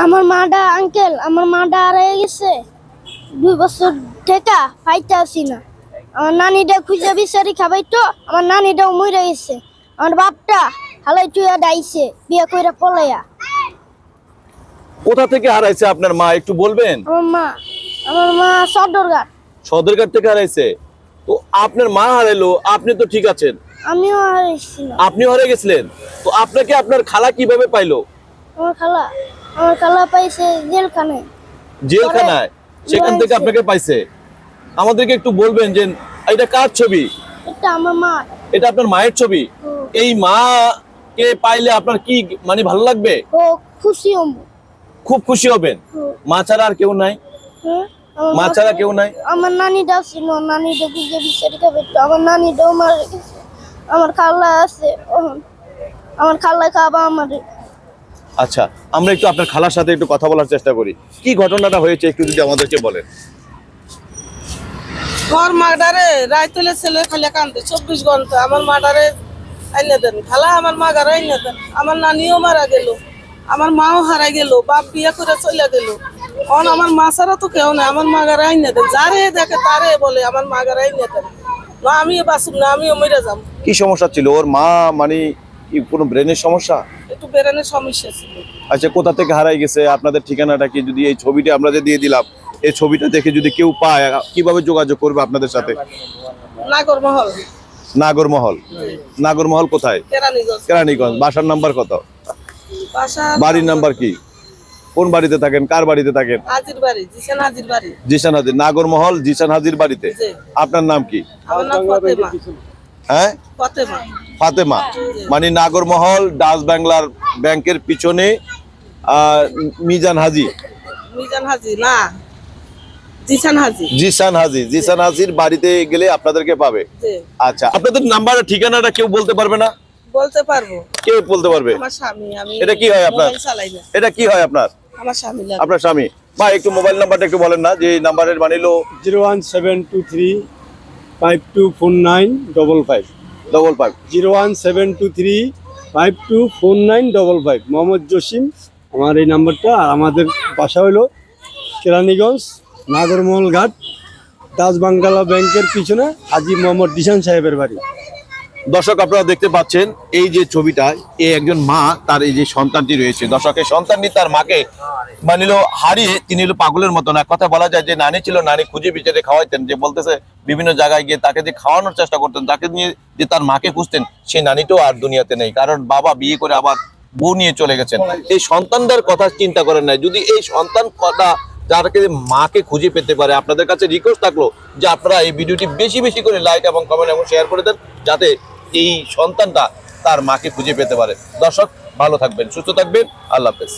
আমার মাটা আঙ্কেল আমার মাটা হারিয়ে গেছে। দুই বছর থেকে পাইতে আসি না। আমার নানিটা খুঁজে বিচারি খাবাই তো আমার নানিটাও মরে গেছে। আমার বাপটা হালাই টুয়া ডাইছে বিয়ে কইরা পলাইয়া। কোথা থেকে হারাইছে আপনার মা একটু বলবেন? আমার মা আমার মা সদরঘাট। সদরঘাট থেকে হারাইছে? তো আপনার মা হারাইলো আপনি তো ঠিক আছেন। আমিও হারাইছি আপনি হারিয়ে গেছিলেন। তো আপনাকে আপনার খালা কীভাবে পাইলো? আমার খালা আমার খালা পাইছে জেলখানে জেলখানায়? সেখান থেকে আপনাকে পাইছে? আমাদেরকে একটু বলবেন যে এটা কার ছবি? এটা আমার মা। এটা আপনার মায়ের ছবি? এই মা কে পাইলে আপনার কি মানে ভালো লাগবে? খুশি হম খুব খুশি হবেন? মা ছাড়া আর কেউ নাই? মা ছাড়া কেউ নাই? আমার নানিটা ছিল নানিটা খুঁজে বিচারি খাবে আমার নানিটাও মারা গেছে। আমার খালা আছে আমার খালা খাবা আমার আচ্ছা আমরা একটু আপনার খালার সাথে একটু কথা বলার চেষ্টা করি। কি ঘটনাটা হয়েছে একটু যদি আমাদেরকে বলেন। ঘর মাডারে রাইতলে ছেলে খালি কান্দে চব্বিশ ঘণ্টা। আমার মাডারে আইনে দেন খালা আমার মাগারে আইনে দেন। আমার নানিও মারা গেল আমার মাও হারাই গেল বাপ বিয়ে করে চলে গেল। অন আমার মা ছাড়া তো কেউ নাই আমার মাগারে আইনে দেন। যারে দেখে তারে বলে আমার মাগারে আইনে দেন। না আমিও বাঁচুম না আমিও মরে যাম। কি সমস্যা ছিল? ওর মা মানে কোনো ব্রেনের সমস্যা? একটু বেরানের সমস্যা ছিল। আচ্ছা কোথা থেকে হারাই গেছে? আপনাদের ঠিকানাটা কি? যদি এই ছবিটা আমরা যে দিয়ে দিলাম এই ছবিটা দেখে যদি কেউ পায় কীভাবে যোগাযোগ করবে আপনাদের সাথে? নাগর মহল। নাগরমহল নাগরমহল কোথায়? কেরানীগঞ্জ। কেরানীগঞ্জ। বাসার নাম্বার কত? বাসা বাড়ির নাম্বার কি? কোন বাড়িতে থাকেন? কার বাড়িতে থাকেন? হাজির বাড়ি জিসেন হাজির বাড়ি। জিসান হাজির। নাগরমহল জিসান হাজির বাড়িতে? আপনার নাম কি? আমার নাম ফতেমা। হ্যাঁ? ফতেমা। ফাতেমা। মানে নাগরমহল ডাচ বাংলার ব্যাংকের পিছনে মিজান হাজি। মিজান হাজি না। জিসান হাজি। জিসান হাজি। জিসান হাজির বাড়িতে গেলে আপনাদেরকে পাবে। আচ্ছা আপনাদের নাম্বার ঠিকানাটা কেউ বলতে পারবে না? বলতে পারব। কে বলতে পারবে? আমার স্বামী আমি এটা কি হয় আপনার? এটা কি হয় আপনার? আমার স্বামী আপনার স্বামী। ভাই একটু মোবাইল নাম্বারটা একটু বলেন না যে নাম্বারের মানে হলো zero one seven two three five two four nine double five. Double five zero one seven two three five two four nine double five Mohammad Jasim আমার এই নাম্বারটা আর আমাদের বাসা হলো কেরানীগঞ্জ নাগরমহল ঘাট, দাস বাঙ্গালা ব্যাংকের পিছনে হাজি মোহাম্মদ ডিসান সাহেবের বাড়ি। দর্শক, আপনারা দেখতে পাচ্ছেন, এই যে ছবিটা এই একজন মা, তার এই যে সন্তানটি রয়েছে। দর্শকের সন্তানটি তার মাকে মানিল হারিয়ে তিনি হলো পাগলের মতন। এক কথা বলা যায় যে, নানি ছিল, নানি খুঁজে বিচারে খাওয়াইতেন, যে বলতেছে, বিভিন্ন জায়গায় গিয়ে তাকে যে খাওয়ানোর চেষ্টা করতেন, তাকে নিয়ে যে তার মাকে খুঁজতেন সেই নানিটাও আর দুনিয়াতে নেই, কারণ বাবা বিয়ে করে আবার বউ নিয়ে চলে গেছেন। এই সন্তানদের কথা চিন্তা করেন নাই। যদি এই সন্তান কথা যারাকে মাকে খুঁজে পেতে পারে, আপনাদের কাছে রিকোয়েস্ট থাকল যে, আপনারা এই ভিডিওটি বেশি বেশি করে লাইক এবং কমেন্ট এবং শেয়ার করে দেন, যাতে এই সন্তানটা তার মাকে খুঁজে পেতে পারে। দর্শক ভালো থাকবেন সুস্থ থাকবেন। আল্লাহ হাফেজ।